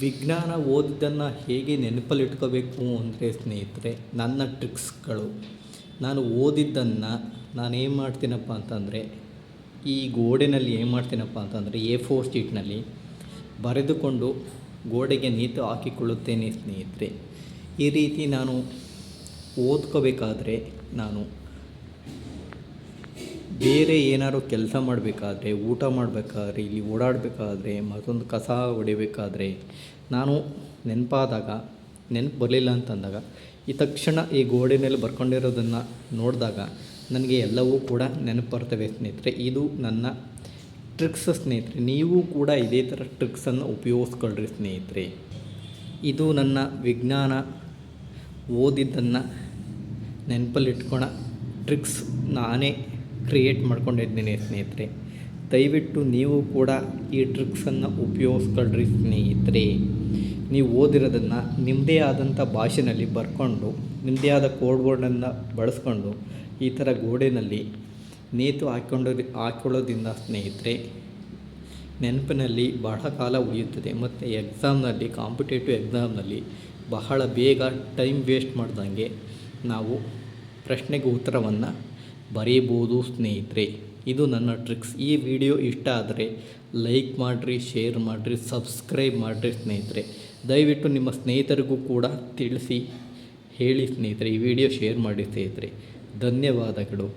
ವಿಜ್ಞಾನ ಓದಿದ್ದನ್ನು ಹೇಗೆ ನೆನಪಲ್ಲಿಟ್ಕೋಬೇಕು ಅಂದರೆ ಸ್ನೇಹಿತರೆ, ನನ್ನ ಟ್ರಿಕ್ಸ್ಗಳು. ನಾನು ಓದಿದ್ದನ್ನು ನಾನು ಏನು ಮಾಡ್ತೀನಪ್ಪ ಅಂತಂದರೆ, ಈ ಗೋಡೆನಲ್ಲಿ ಏನು ಮಾಡ್ತೀನಪ್ಪ ಅಂತಂದರೆ, ಎ ಫೋರ್ ಶೀಟ್ನಲ್ಲಿ ಬರೆದುಕೊಂಡು ಗೋಡೆಗೆ ನೇತು ಹಾಕಿಕೊಳ್ಳುತ್ತೇನೆ ಸ್ನೇಹಿತರೆ. ಈ ರೀತಿ ನಾನು ಓದ್ಕೋಬೇಕಾದ್ರೆ ನಾನು ಬೇರೆ ಏನಾದ್ರು ಕೆಲಸ ಮಾಡಬೇಕಾದ್ರೆ, ಊಟ ಮಾಡಬೇಕಾದ್ರೆ, ಇಲ್ಲಿ ಓಡಾಡಬೇಕಾದ್ರೆ, ಮತ್ತೊಂದು ಕಸ ಹೊಡಿಬೇಕಾದ್ರೆ, ನಾನು ನೆನಪಾದಾಗ, ನೆನಪು ಬರಲಿಲ್ಲ ಅಂತಂದಾಗ, ಈ ತಕ್ಷಣ ಈ ಗೋಡೆಯಲ್ಲಿ ಬರ್ಕೊಂಡಿರೋದನ್ನು ನೋಡಿದಾಗ ನನಗೆ ಎಲ್ಲವೂ ಕೂಡ ನೆನಪು ಬರ್ತವೆ ಸ್ನೇಹಿತರೆ. ಇದು ನನ್ನ ಟ್ರಿಕ್ಸ್ ಸ್ನೇಹಿತರೆ. ನೀವು ಕೂಡ ಇದೇ ಥರ ಟ್ರಿಕ್ಸನ್ನು ಉಪಯೋಗಿಸ್ಕೊಳ್ರಿ ಸ್ನೇಹಿತರೆ. ಇದು ನನ್ನ ವಿಜ್ಞಾನ ಓದಿದ್ದನ್ನು ನೆನಪಲ್ಲಿಟ್ಕೊಳ ಟ್ರಿಕ್ಸ್ ನಾನೇ ಕ್ರಿಯೇಟ್ ಮಾಡ್ಕೊಂಡಿದ್ದೀನಿ ಸ್ನೇಹಿತರೆ. ದಯವಿಟ್ಟು ನೀವು ಕೂಡ ಈ ಟ್ರಿಕ್ಸನ್ನು ಉಪಯೋಗಿಸ್ಕೊಳ್ರಿ ಸ್ನೇಹಿತರೆ. ನೀವು ಓದಿರೋದನ್ನು ನಿಮ್ಮದೇ ಆದಂಥ ಭಾಷೆನಲ್ಲಿ ಬರ್ಕೊಂಡು ನಿಮ್ಮದೇ ಆದ ಕೋಡ್ ಬೋರ್ಡನ್ನು ಬಳಸ್ಕೊಂಡು ಈ ಥರ ಗೋಡೆನಲ್ಲಿ ನೇತು ಹಾಕ್ಕೊಂಡು ಹಾಕ್ಕೊಳ್ಳೋದ್ರಿಂದ ಸ್ನೇಹಿತರೆ, ನೆನಪಿನಲ್ಲಿ ಬಹಳ ಕಾಲ ಉಳಿಯುತ್ತದೆ. ಮತ್ತು ಎಕ್ಸಾಮ್ನಲ್ಲಿ ಕಾಂಪಿಟೇಟಿವ್ ಎಕ್ಸಾಮ್ನಲ್ಲಿ ಬಹಳ ಬೇಗ ಟೈಮ್ ವೇಸ್ಟ್ ಮಾಡ್ದಂಗೆ ನಾವು ಪ್ರಶ್ನೆಗೆ ಉತ್ತರವನ್ನು ಬರೀಬೋದು ಸ್ನೇಹಿತರೆ. ಇದು ನನ್ನ ಟ್ರಿಕ್ಸ್. ಈ ವಿಡಿಯೋ ಇಷ್ಟ ಆದರೆ ಲೈಕ್ ಮಾಡಿರಿ, ಶೇರ್ ಮಾಡಿರಿ, ಸಬ್ಸ್ಕ್ರೈಬ್ ಮಾಡಿರಿ ಸ್ನೇಹಿತರೆ. ದಯವಿಟ್ಟು ನಿಮ್ಮ ಸ್ನೇಹಿತರಿಗೂ ಕೂಡ ತಿಳಿಸಿ, ಹೇಳಿ ಸ್ನೇಹಿತರೆ, ಈ ವಿಡಿಯೋ ಶೇರ್ ಮಾಡಿ ಸ್ನೇಹಿತರೆ. ಧನ್ಯವಾದಗಳು.